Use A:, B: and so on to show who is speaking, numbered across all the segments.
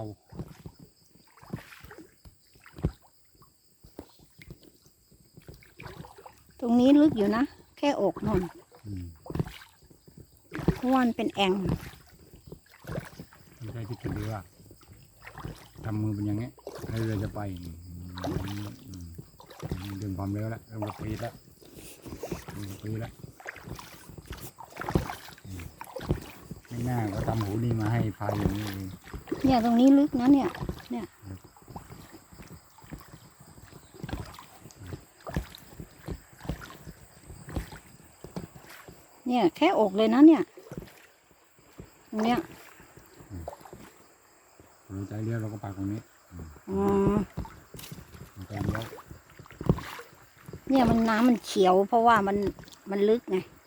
A: า
B: ตรงนี้ลึกอยู่นะ แค่อกนน
A: อืม
B: เพราะว่ามันเป็นแอ่ง
A: ไม่ใช่ที่เป็นเรือทำมือเป็นอย่างเงี้ยแล้วเรือจะไปอืมอืมอืมดึงความเร็วแล้วเริ่มกระปีดแล้วเริ่มกระปีดแล้วอืม ไม่น่าก็ทำหูนี่มาให้พายอย่างนี้เอง
B: เนี่ยตรงนี้ลึกนะเนี่ย เนี่ย เนี่ยแค่อกเลยนะเนี่ยตรงเนี้ย
A: เราใจเรือเราก็ปากตรงนี้
B: อ๋อ
A: มันแปลงแล้ว
B: เนี่ยมันน้ำมันเขียวเพราะว่ามันมันลึกไง
A: มัน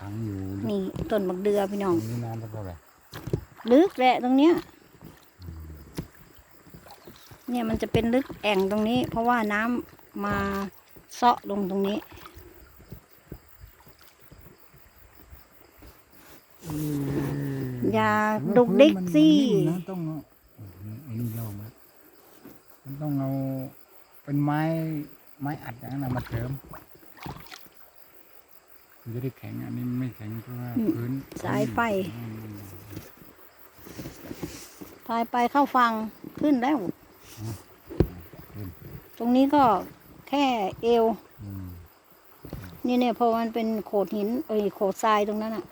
A: ขังอยู่
B: นี่ต้นบักเดือพี่น้
A: ต
B: อ
A: รงงนี้น้ำเท่าไหร่
B: ลึกแหละตรงเนี้ย เนี่ยมันจะเป็นลึกแอ่งตรงนี้ เพราะว่าน้ำมาเซาะลงตรงนี้อย่าดุกดิกสิ
A: มันนิ่มนะต้องเอาไอ้นี่เล่ามามันต้องเอาเป็นไม้ไม้อัดอย่างนั้นนะมาเสริม มันจะได้แข็งอันนี้มันไม่แข็งเพราะว่า
B: อืม
A: พื้น
B: สายไฟ
A: อืม
B: พายไปเข้าฟังขึ้นแล้ว
A: ขึ้น
B: ตรงนี้ก็แค่เอว
A: อืม
B: นี่เนี่ยพอมันเป็นโขดหิน เอ้ยโขดทรายตรงนั้นอะ